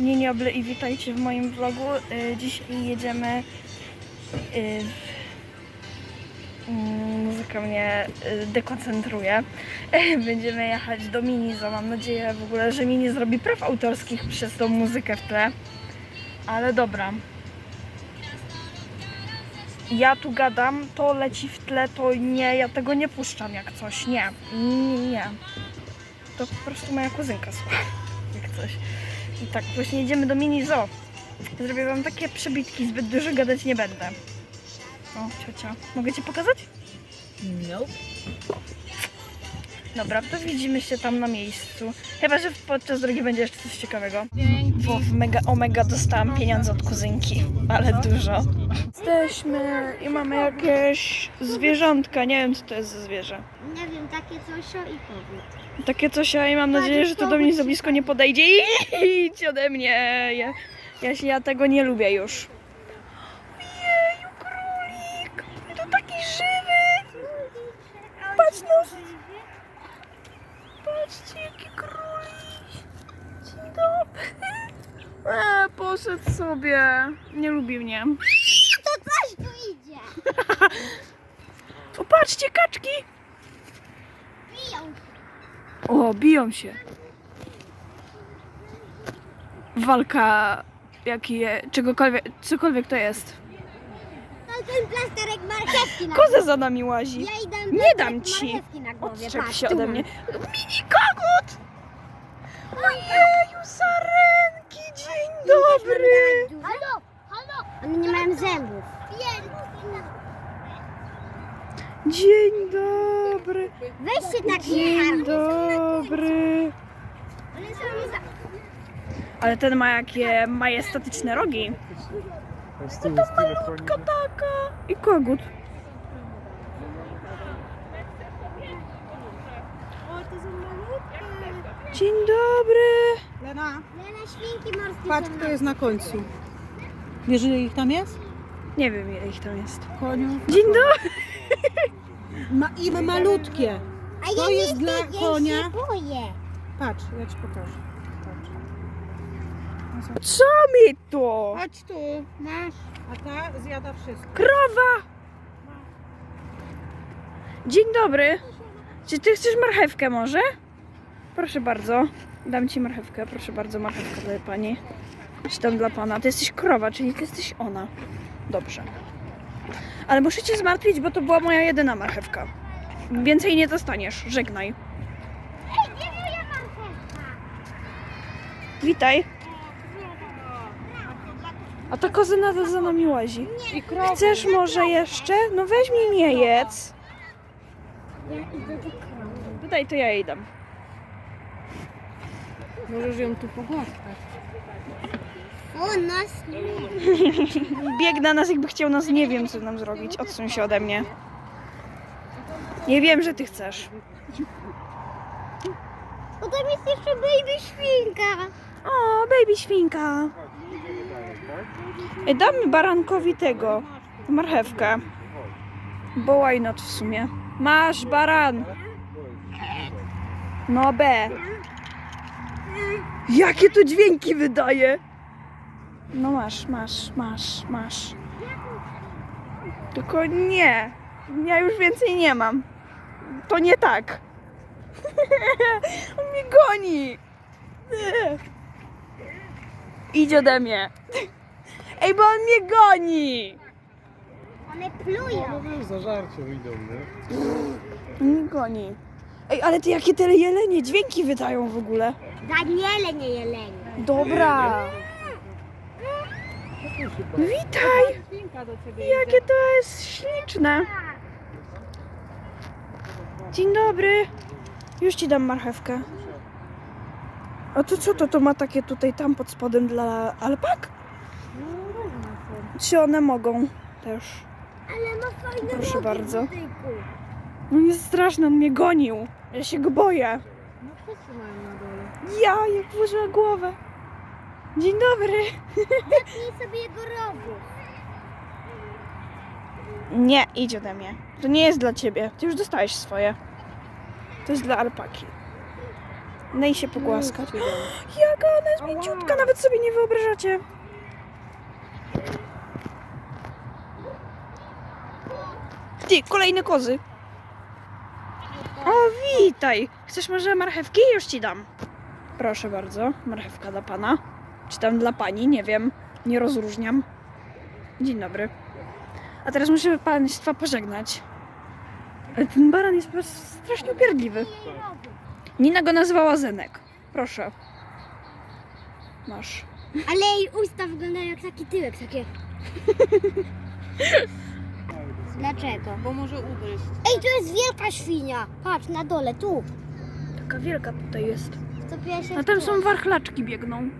Nie niobly i witajcie w moim vlogu. Y, Dzisiaj jedziemy. y, mm, Muzyka mnie y, dekoncentruje. Będziemy jechać do Minizo. Mam nadzieję w ogóle, że Mini zrobi praw autorskich przez tą muzykę w tle. Ale dobra. Ja tu gadam, to leci w tle, to nie, ja tego nie puszczam jak coś. Nie, nie, nie. To po prostu moja kuzynka słucha, jak coś. I tak, właśnie jedziemy do mini zoo. Zrobię wam takie przebitki, zbyt dużo gadać nie będę. O, ciocia. Mogę ci pokazać? Nope. Dobra, to widzimy się tam na miejscu. Chyba, że podczas drogi będzie jeszcze coś ciekawego. Bo w Mega Omega dostałam pieniądze od kuzynki, ale dużo. Jesteśmy i mamy jakieś zwierzątka. Nie wiem, co to jest za zwierzę. Nie wiem, takie coś o i powiedz. Takie coś, a i mam nadzieję, że to do mnie za blisko nie podejdzie. Idź ode mnie. Ja, ja, się- ja tego nie lubię już. Jeju, królik! To taki żywy! Patrz no! Patrzcie, jaki królik! Dzień dobry! E, poszedł sobie. Nie lubi mnie. To coś tu idzie. O, patrzcie, kaczki! O, biją się. Walka, jaki je, czegokolwiek, cokolwiek to jest. Ten plasterek marchewki na Koza za nami łazi. Ja idę Nie dam ci. na głowie. Odczep patrz, się tu ode mnie. Mini kogut! Ojeju, sarenki, dzień dobry! Halo, halo. One nie mają zębów. Dzień dobry, Weź się tak dzień dobry. Ale ten ma jakie majestatyczne rogi. To malutka Kotaka i kogut. O, to są malutkie. Dzień dobry. Lena, Lena, świnki morskie patrz są kto jest na końcu. Wiesz ile ich tam jest? Nie wiem ile ich tam jest. Koniu. Dzień dobry. Ma, I malutkie. A To ja jest nie dla konia. się boję. Patrz, ja ci pokażę. Patrz. Co mi to? Chodź tu, masz. A ta zjada wszystko. Krowa! Dzień dobry. Czy ty chcesz marchewkę może? Proszę bardzo. Dam ci marchewkę. Proszę bardzo, marchewka dla pani. Czy tam dla pana. Ty jesteś krowa, czyli ty jesteś ona. Dobrze. Ale muszę cię zmartwić, bo to była moja jedyna marchewka. Więcej nie dostaniesz. Żegnaj. Ej, gdzie moja marchewka? Witaj. A ta koza nadal za nami łazi. I. Chcesz może jeszcze? No weź mi nie jedz. Ja idę do krowy. Tutaj to ja jej dam. Możesz ją tu pogłaskać. O, nas nie. Bieg na nas, jakby chciał nas, nie wiem co nam zrobić. Odsuń się ode mnie. Nie wiem, że ty chcesz. O, tam jest jeszcze baby świnka. O, baby świnka. Ej, damy barankowi tego. Marchewkę. Bo why not w sumie. Masz baran. No B. Jakie to dźwięki wydaje. No masz, masz, masz, masz. Tylko nie. Ja już więcej nie mam. To nie tak. On mnie goni. Idź ode mnie. Ej, bo on mnie goni. One plują. No wiesz, za żarcie wyjdą, nie? On mnie goni. Ej, ale ty jakie te jelenie dźwięki wydają w ogóle. Daniele, nie jelenie. Dobra. Witaj. Jakie to jest śliczne. Dzień dobry. Już ci dam marchewkę. A to co to? To ma takie tutaj tam pod spodem dla alpak? Czy one mogą też? Ale ma fajne Proszę bardzo. No jest straszny, on mnie gonił. Ja się go boję. No wszyscy mają na dole. Ja, jak włożyła głowę. Dzień dobry. Zetnij sobie jego rogu. Nie, idź ode mnie. To nie jest dla ciebie. Ty już dostałeś swoje. To jest dla alpaki. Daj się pogłaskać. Jaka ona jest mięciutka, nawet sobie nie wyobrażacie. Ty, kolejne kozy. O, witaj. Chcesz może marchewki? Już ci dam. Proszę bardzo, marchewka dla pana. Czy tam dla pani, nie wiem. Nie rozróżniam. Dzień dobry. A teraz muszę państwa pożegnać. Ale ten baran jest po prostu strasznie upierdliwy. Nina go nazywała Zenek. Proszę. Masz. Ale jej usta wyglądają jak taki tyłek, takie... Dlaczego? Bo może ugryźć. Ej, tu jest wielka świnia. Patrz, na dole, tu. Taka wielka tutaj jest. Się A tam są warchlaczki biegną.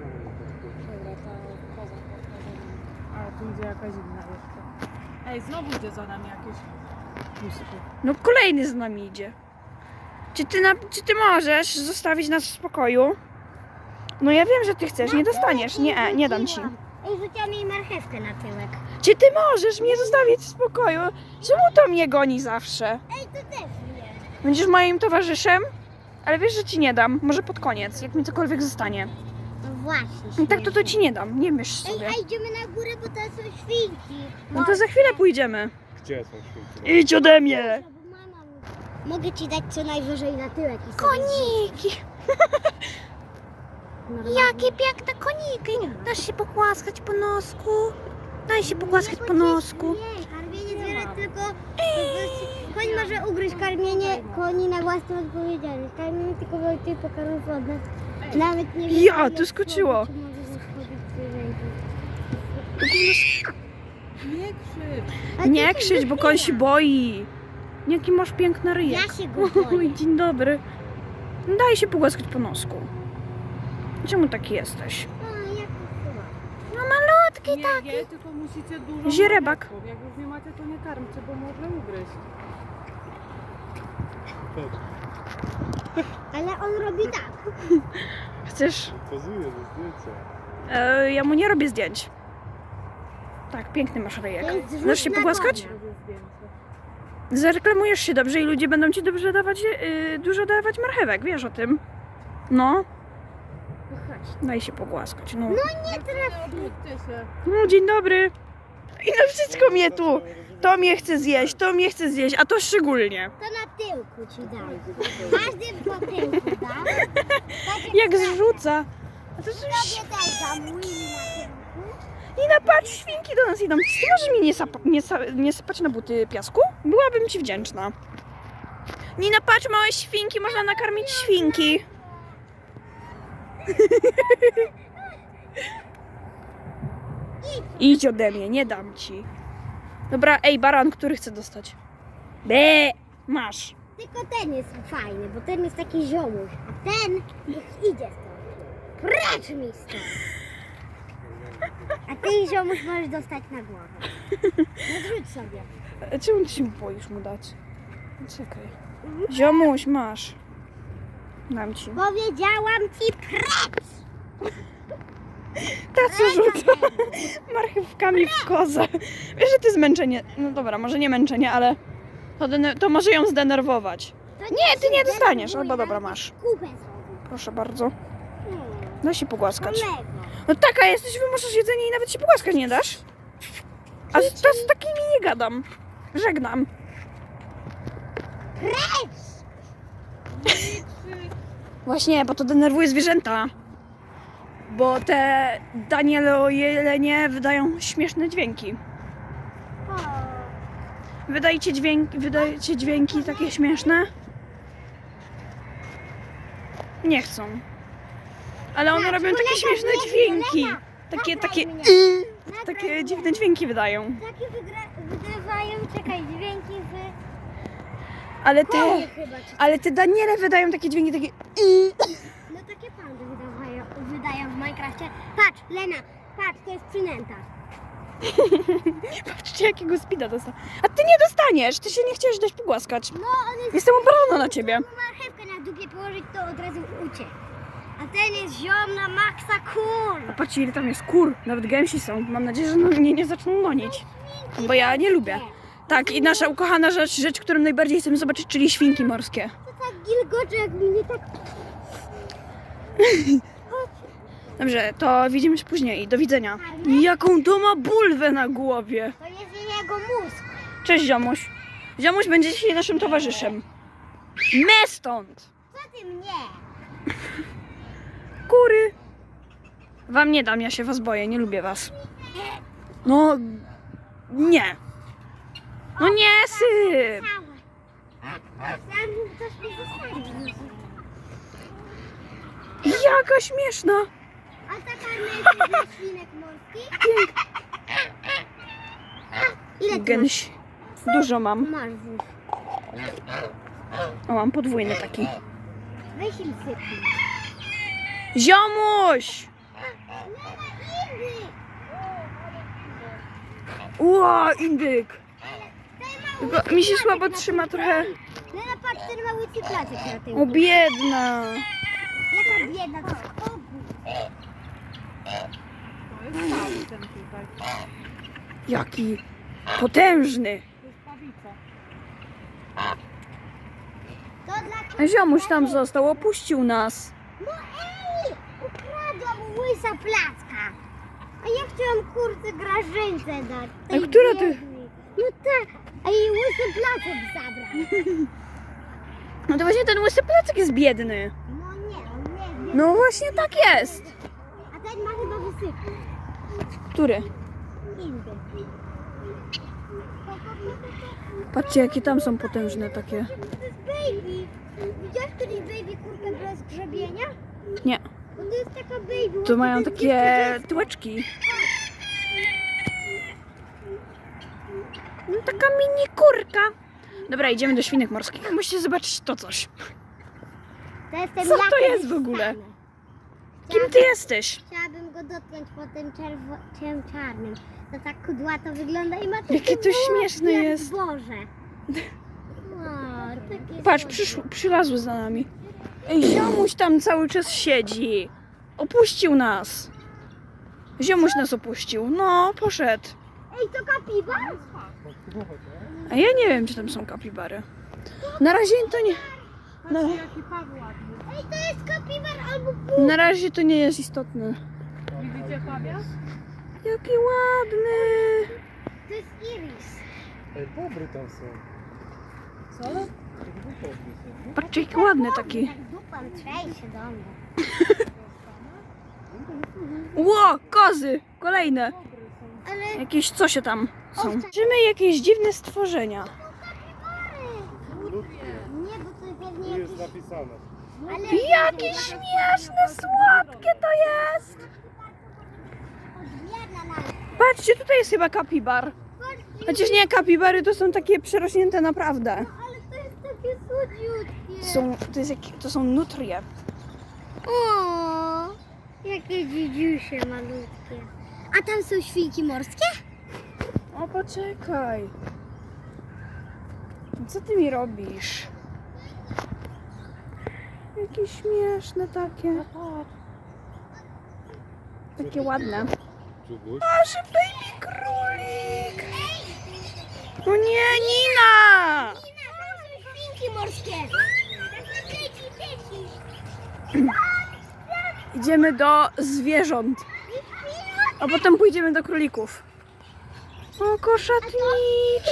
Dobra, ta koza. A tu idzie jakaś inna jeszcze. Ej, znowu idzie za nami jakieś. No kolejny z nami idzie. Czy ty, na, czy ty możesz zostawić nas w spokoju? No ja wiem, że ty chcesz, nie dostaniesz. Nie, e, nie dam ci. Ej, rzuciłam jej marchewkę na tyłek. Czy ty możesz mnie zostawić w spokoju? Czemu to mnie goni zawsze? Ej, to też nie. Będziesz moim towarzyszem? Ale wiesz, że ci nie dam. Może pod koniec, jak mi cokolwiek zostanie. No właśnie. I tak to to ci nie dam. Nie myśl Ej, sobie. a idziemy na górę, bo tam są świnki. No to za chwilę pójdziemy. Gdzie są świnki? Idź ode mnie! Bo mama mówi. Mogę ci dać co najwyżej na tyłek i sobie Koniki! Jakie piękne koniki! Dasz się pogłaskać po nosku? Daj się pogłaskać po nosku. Nie, karmienie zwierząt tylko... Koń może ugryźć karmienie koni na własną odpowiedzialność. Karmienie tylko wojty pokarmą wodne. Nawet nie wiem, Ja, tu skoczyło. Nie krzycz. Nie krzycz, bo koń się boi. Jaki masz piękny ryjek. Ja się go boję. Oj, dzień dobry. Daj się pogłaskać po nosku. Czemu taki jesteś? No malutki Nie taki. je, tylko musicie dużo Źrebak. Jak już nie macie, to nie karmcie, bo może ugryźć. Ale on robi tak. Chcesz? Pozuję ze zdjęcia. E, ja mu nie robię zdjęć. Tak, piękny masz ryjek. To jest rzut Chcesz się na pogłaskać? konia. Zareklamujesz się dobrze i ludzie będą ci dobrze dawać, yy, dużo dawać marchewek, wiesz o tym? No, No chodź. daj się pogłaskać. No, Nie Nie trafi. się. no dzień dobry. I na wszystko mnie tu. To mnie chce zjeść, to mnie chce zjeść, a to szczególnie. To na tyłku ci dam. Każdy po tyłku dam. Tak Jak zrzuca. A to coś... Tobie też dam win na tyłku. Nina, patrz, świnki do nas idą. Czy ty możesz mi nie, sap- nie, sa- nie sypać na buty piasku? Byłabym ci wdzięczna. Nina, patrz, małe świnki, można nakarmić świnki. Idź ode mnie, nie dam ci. Dobra, ej, baran, który chce dostać? Be, masz. Tylko ten jest fajny, bo ten jest taki ziomuś, a ten niech idzie stąd. Precz mi stąd. A ty ziomuś możesz dostać na głowę. No rzuć sobie. E, Czemu ty się boisz mu dać? Czekaj. Ziomuś, masz. Dam ci. Powiedziałam ci precz! Ta co rzuca marchewkami w kozę. Wiesz, że ty zmęczenie. No dobra, może nie męczenie, ale to, dene- to może ją zdenerwować. Nie, ty nie dostaniesz. Albo dobra, masz. Kupę. Proszę bardzo. Hmm, Daj się pogłaskać. kolego. No taka jesteś, wymuszasz jedzenie i nawet się pogłaskać nie dasz? A z, to z takimi nie gadam. Żegnam. Precz! Właśnie, bo to denerwuje zwierzęta. Bo te Danielo jelenie wydają śmieszne dźwięki. Wydajcie dźwięki, wydajcie dźwięki takie śmieszne? Nie chcą. Ale one Tak, robią takie śmieszne dźwięki. Takie, takie, mnie. Napraw takie dziwne dźwięki wydają. Takie wygrywają, czekaj, dźwięki w... Ale te, ale te Daniele wydają takie dźwięki, takie No takie pandy wydawają, Minecrafcie. Patrz, Lena, patrz, to jest przynęta. Patrzcie jakiego speeda dostał. A ty nie dostaniesz, ty się nie chciałeś dać pogłaskać. No, on jest... Jestem obrażona na ciebie. Marchewkę na dupie położyć, to od razu uciekł. A ten jest ziom na maksa. A patrzcie ile tam jest kur, nawet gęsi są. Mam nadzieję, że no, mnie nie zaczną gonić. Bo ja nie lubię. Tak, i nasza ukochana rzecz, rzecz, którą najbardziej chcemy zobaczyć, czyli świnki morskie. To tak gilgocze, jak mnie tak... Dobrze, to widzimy się później. Do widzenia. Jaką to ma bulwę na głowie. To jest jego mózg. Cześć, ziomuś. Ziomuś będzie dzisiaj naszym towarzyszem. Me stąd! Co ty mnie? Kury! Wam nie dam, ja się was boję, nie lubię was. No, nie. No nie syp! Jaka śmieszna! A najpierw świnek morski? Ile ty Gęś. Dużo mam. masz wóz? O, mam podwójny taki. Weź im sypnij. Ziomuś! Ło, indyk! Tylko mi się słabo trzyma trochę. Lena, patrz, ten mały cyplaczek na O, biedna! Jaka biedna, to jest. To jest cały ten tutaj. Jaki potężny! To jest pawica. To dla A ziomuś tam został, opuścił nas. No ej! Ukradła mu łysa placka. A ja chciałam kurce grażynce dać. tej A która ty- biednej. No tak, a jej łysy placek zabrał. No to właśnie ten łysy placek jest biedny. No nie, on nie. No właśnie tak jest. Ten ma chyba. Który? Indy. Patrzcie, jakie tam są potężne takie. To jest baby. Widziałeś kiedyś baby kurkę bez grzebienia? Nie, Bo to jest taka baby. to mają takie tyłeczki. No taka mini kurka. Dobra, idziemy do świnek morskich. Musicie zobaczyć to coś. To jest ten Co to jest w ogóle? Kim ty jesteś? Chciałabym go dotknąć po tym czerwo- czym czarnym. To tak kudłato wygląda i ma takie Jakie to włosy śmieszne jak jest. Boże. O, takie Patrz, słodkie. przyszł, przylazły za nami. Ej, ziomuś tam cały czas siedzi. Opuścił nas. Ziomuś nas opuścił. No, poszedł. Ej, to kapibar? A ja nie wiem, czy tam są kapibary. Na razie to nie. No, Patrzcie, jaki paw ładny. Ej, to jest kapibar albo pół. na razie to nie jest istotne. Widzicie pawia? Jaki ładny. To jest iris. Ej, bobry tam są. Co? Patrzcie, jaki ładny taki. Tak dupam trzej się do mnie. Ło, kozy. Kolejne. Ale Jakieś co się tam są. Widzimy jakieś dziwne stworzenia. nie, bo to pewnie Tu jest jakiś... napisane. Jakie śmieszne, słodkie to jest. Patrzcie, tutaj jest chyba kapibar. Chociaż nie, kapibary to są takie przerośnięte naprawdę. Ale to jest takie słodziutkie. Są, to, jest jak, to są nutrie. O, jakie dzidziusie malutkie. A tam są świnki morskie? O, poczekaj. Co ty mi robisz? Jakie śmieszne takie. Takie ładne. Nasz baby królik. No nie, Nina! Świnki morskie. Idziemy do zwierząt. A potem pójdziemy do królików. O, koszatniczki.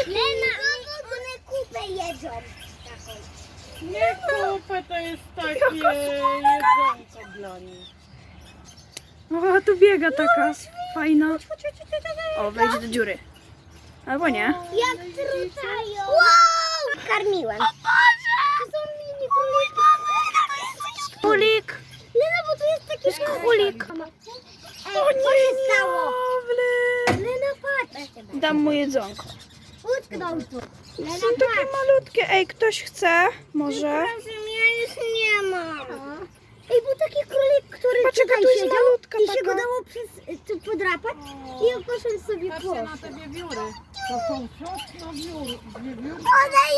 Lena, one kupę jedzą. Nie kupę, to jest takie jedzonko dla nich. O, tu biega taka fajna. O, wejdź do dziury. Albo nie. Jak trutają. Wow! Karmiłem. O Boże! To są mini króliki. Królik. Lena, bo tu jest taki jest królik. Ej, co się stało? Lena, patrz. Dam mu jedzonko. Utknął tu. Lena, Są takie malutkie. Ej, ktoś chce? Może? ja już nie mam. Ej, był taki królik, który Patrz, jaka tutaj tu jest siedział malutka i się taka. go dało przez, tu podrapać i ja poszedł sobie Patrzcie po. na te wiewióry. To są siostro wiór,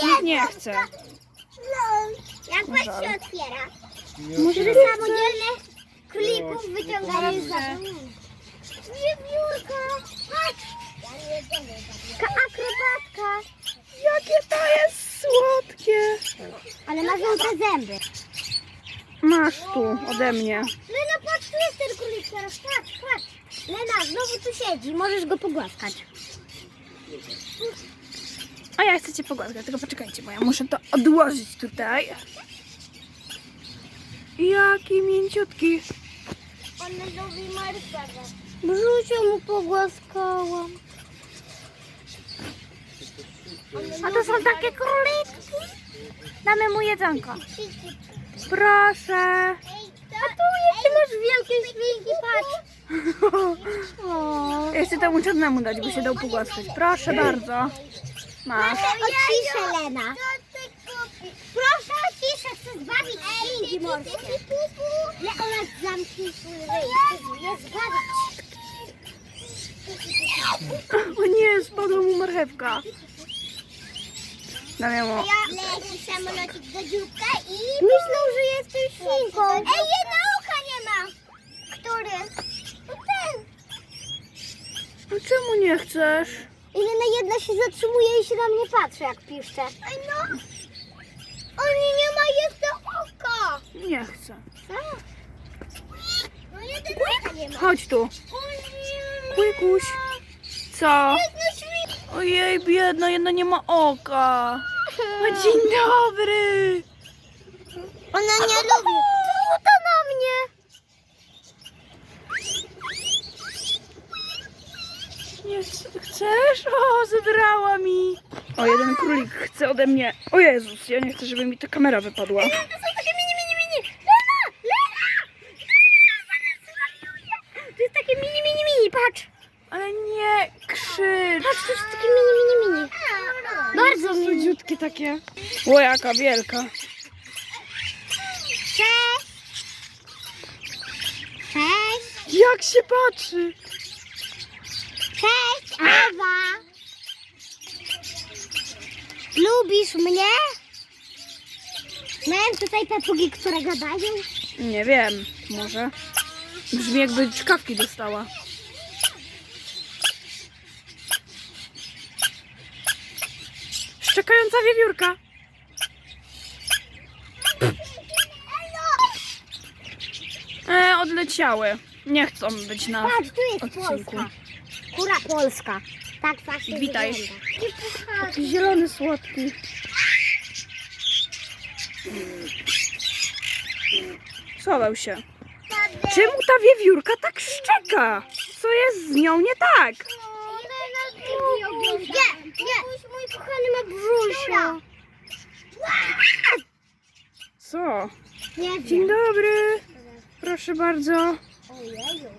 Nikt nie chce. Jak patrz Żal. się otwiera. Nie Może Że chce? samodzielne królików wyciągają za Wiewiórka, patrz! Ka akrobatka. Jakie to jest słodkie. Ale ma żółte zęby. Masz tu ode mnie. Lena, patrz, tu jest ten królik teraz, patrz, patrz. Lena, znowu tu siedzi, możesz go pogłaskać. A ja chcę cię pogłaskać, tylko poczekajcie, bo ja muszę to odłożyć tutaj. Jaki mięciutki. On lubi marchewę. Brzucie mu pogłaskałam. A to są takie króliki? Damy mu jedzonko. Proszę. A tu jeszcze masz wielkie świnki, patrz. Ja chcę temu czarnemu dać, by się dał pogłaskać. Proszę bardzo. Masz. O ciszę, Lena. Proszę o ciszę, chcę zbawić świnki morskie. Leona, zamknij swój ryj, chcę je zbawić. O nie, spadła mu marchewka. Dam mu. Ja leci samolocik do dzióbka i... Myślą, że jesteś świnką. Ej, jedna ucha nie ma. Który? No ten. No czemu nie chcesz? I Lena jedna się zatrzymuje i się na mnie patrzy, jak piszcze. Ej, no. Oni nie ma jeszcze oka. Nie chcę. No jeden ucha nie ma. Chodź tu. Łykuś. Co? Jedna świnka. Ojej, biedna, jedna nie ma oka. O, dzień dobry. Ona nie lubi. To na mnie? Nie ch- chcesz? O, zebrała mi. O, jeden królik chce ode mnie. O Jezus, ja nie chcę, żeby mi ta kamera wypadła. To są takie mini, mini, mini. Lena! Lena! Lena! Zaraz zwariuję. To jest takie mini, mini, mini. Patrz. Ale nie krzycz. Patrz, to jest takie mini, mini, mini. Bardzo mini. Słodziutkie takie. O, jaka wielka. Cześć. Cześć. Jak się patrzy. Cześć, Ewa. Lubisz mnie? Miałem tutaj papugi, które gadają. Nie wiem, może. Brzmi jakby czkawki dostała. Szczekająca wiewiórka. E, odleciały. Nie chcą być na Patrz, tu jest odcinku. Polska. Kura polska. Tak właśnie Witaj. wygląda. Taki zielony, słodki. Schował się. Czemu ta wiewiórka tak szczeka? Co jest z nią nie tak? Nie, nie. Kochany ma brzusia. Co? Nie Dzień dobry. Proszę bardzo. Ojeju.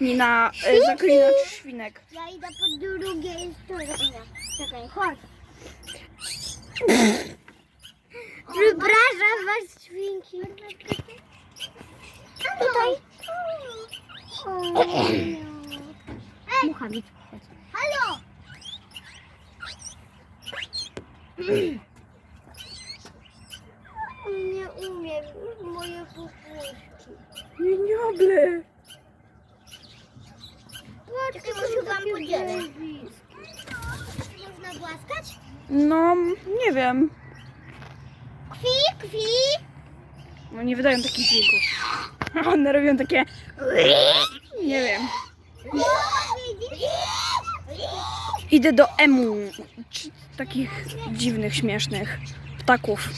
Nina, e, zaklinacz świnek. Ja idę po drugiej stronie. Czekaj, chodź. Przepraszam was, świnki. Tutaj. Ej, Mucha mi chodź. Halo! Nie umiem, moje pupuszki. Patrzcie, może wam podzielę. Można głaskać? No, nie wiem. Kwi, kwi. No nie wydają takich dźwięków. One robią takie... Nie wiem. Idę do emu. Takich dziwnych, śmiesznych ptaków.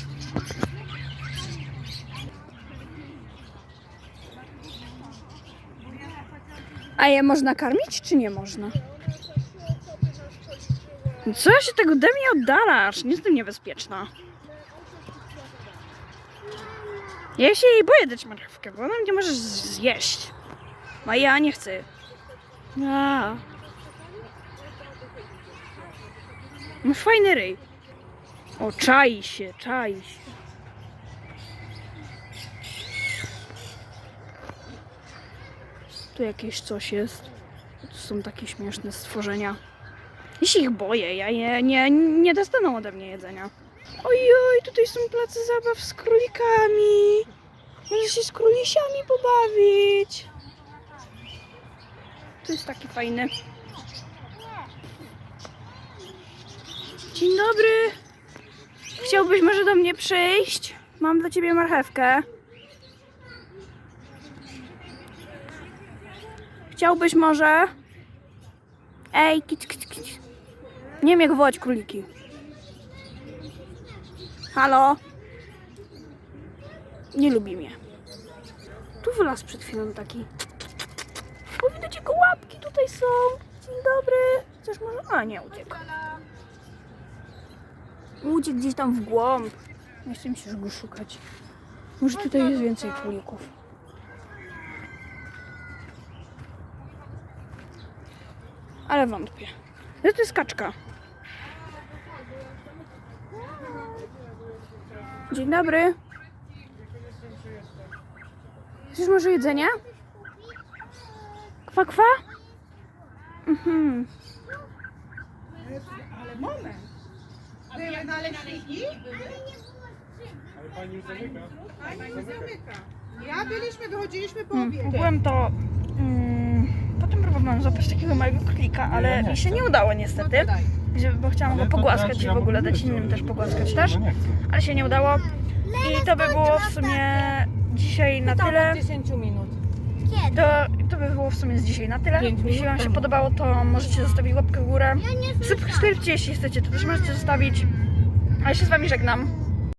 A je można karmić, czy nie można? Co się tego ode mnie oddalasz? Nie jestem niebezpieczna. Ja się jej boję dać marchewkę, bo ona mnie może zjeść. A ja nie chcę. A. Masz fajny ryj. O, czai się, czai się. Tu jakieś coś jest. Tu są takie śmieszne stworzenia. Ja się ich boję, ja je nie, nie dostaną ode mnie jedzenia. Ojoj, tutaj są place zabaw z królikami. Można się z królisiami pobawić. To jest taki fajny. Dzień dobry. Chciałbyś może do mnie przyjść? Mam dla ciebie marchewkę. Chciałbyś może? Ej, kic, kic, kic. Nie wiem jak wołać króliki. Halo? Nie lubi mnie. Tu wylazł przed chwilą taki. O, widać jego łapki tutaj są. Dzień dobry. Coś może... A, nie, uciekł. Uciekł gdzieś tam w głąb. Nie chcę się już go szukać. Może tutaj jest więcej królików. Ale wątpię. No to jest kaczka. Dzień dobry. Chcesz może jedzenie? Kwa, kwa? Mhm. Były naleśniki? Ale pani już zamyka. Pani nie zamyka. Ja byliśmy, wychodziliśmy po Mm, obiedzie. Ogółem to... Mm, potem próbowałam złapać takiego małego królika, ale mi się nie udało niestety. Gdzie- Bo chciałam go pogłaskać i w ogóle dać innym też pogłaskać też, No ale się nie udało. I to by było w sumie dzisiaj na tyle. 10 minut. Kiedy? To, to by było w sumie z dzisiaj na tyle. Jeśli Wam się podobało, to możecie zostawić łapkę w górę. Ja nie Subskrypcję, jeśli chcecie, to też możecie zostawić. A ja się z Wami żegnam.